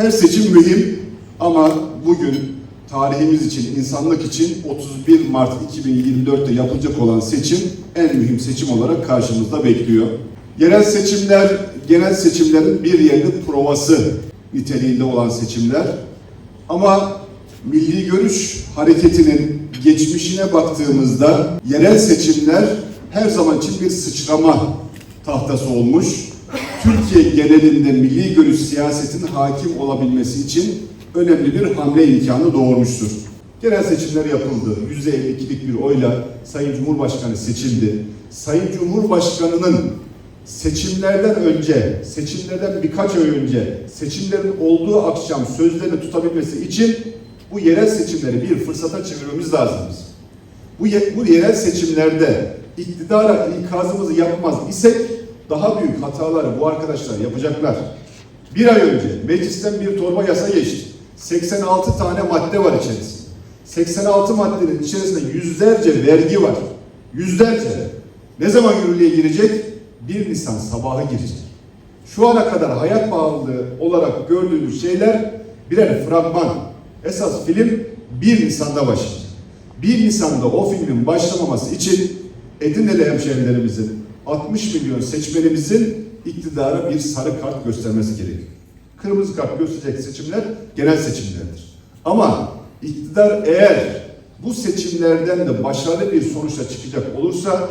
Her seçim mühim ama bugün tarihimiz için, insanlık için 31 Mart 2024'te yapılacak olan seçim en mühim seçim olarak karşımızda bekliyor. Yerel seçimler, genel seçimlerin bir yerli provası niteliğinde olan seçimler. Ama Milli Görüş Hareketi'nin geçmişine baktığımızda yerel seçimler her zaman için bir sıçrama tahtası olmuş. Türkiye genelinde milli görüş siyasetin hakim olabilmesi için önemli bir hamle imkanı doğurmuştur. Genel seçimler yapıldı. %52'lik bir oyla Sayın Cumhurbaşkanı seçildi. Sayın Cumhurbaşkanı'nın seçimlerden önce, seçimlerden birkaç ay önce, seçimlerin olduğu akşam sözlerini tutabilmesi için bu yerel seçimleri bir fırsata çevirmemiz lazım. Bu, bu yerel seçimlerde iktidara ikazımızı yapmaz isek daha büyük hataları bu arkadaşlar yapacaklar. Bir ay önce meclisten bir torba yasa geçti. 86 tane madde var içerisinde. 86 maddenin içerisinde yüzlerce vergi var. Yüzlerce. Ne zaman yürürlüğe girecek? 1 Nisan sabahı girecek. Şu ana kadar hayat pahalılığı olarak gördüğümüz şeyler birer fragman. Esas film 1 Nisan'da başlayacak. 1 Nisan'da o filmin başlamaması için Edirne'li hemşehrilerimizin 60 milyon seçmenimizin iktidara bir sarı kart göstermesi gerekiyor. Kırmızı kart gösterecek seçimler genel seçimlerdir. Ama iktidar eğer bu seçimlerden de başarılı bir sonuçla çıkacak olursa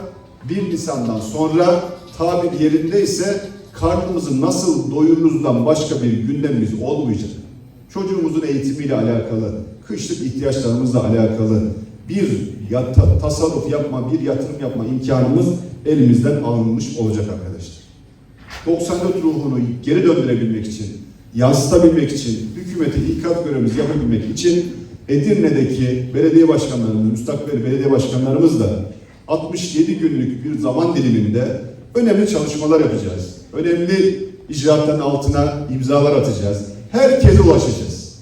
1 Nisan'dan sonra tabir yerindeyse karnımızı nasıl doyururuzdan başka bir gündemimiz olmayacak. Çocuğumuzun eğitimiyle alakalı, kışlık ihtiyaçlarımızla alakalı bir yata, tasarruf yapma, bir yatırım yapma imkanımız elimizden alınmış olacak arkadaşlar. 94 ruhunu geri döndürebilmek için, yansıtabilmek için, hükümete ikaz görevimizi yapabilmek için Edirne'deki belediye başkanlarımız, müstakbel belediye başkanlarımızla 67 günlük bir zaman diliminde önemli çalışmalar yapacağız. Önemli icraatların altına imzalar atacağız. Herkese ulaşacağız.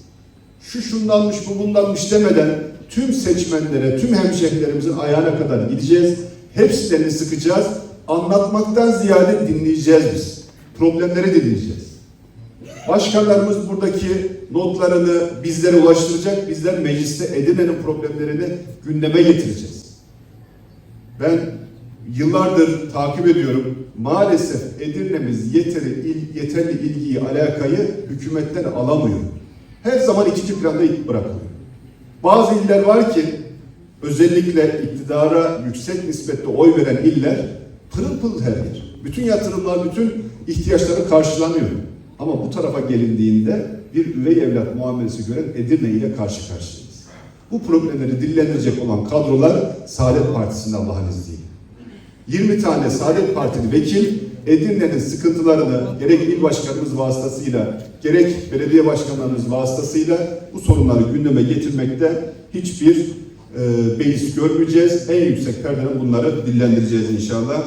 Şu şundanmış, bu bundanmış demeden tüm seçmenlere, tüm hemşehrilerimizin ayağına kadar gideceğiz. Hepsilerini sıkacağız. Anlatmaktan ziyade dinleyeceğiz biz. Problemleri dinleyeceğiz. Başkanlarımız buradaki notlarını bizlere ulaştıracak. Bizler mecliste Edirne'nin problemlerini gündeme getireceğiz. Ben yıllardır takip ediyorum. Maalesef Edirne'miz yeteri, il- yeterli ilgiyi, alakayı hükümetten alamıyor. Her zaman ikinci planda bırakılıyor. Bazı iller var ki özellikle iktidara yüksek nispette oy veren iller pırıl pırıl her yer. Bütün yatırımlar, bütün ihtiyaçları karşılanıyor. Ama bu tarafa gelindiğinde bir üvey evlat muamelesi gören Edirne ile karşı karşıyayız. Bu problemleri dillendirecek olan kadrolar Saadet Partisi'nde Allah'ın izniyle. 20 tane Saadet Partili vekil Edirne'nin sıkıntılarını gerek il başkanımız vasıtasıyla gerek belediye başkanlarımız vasıtasıyla bu sorunları gündeme getirmekte hiçbir e, beis görmeyeceğiz. En yüksek perdeden bunları dillendireceğiz inşallah.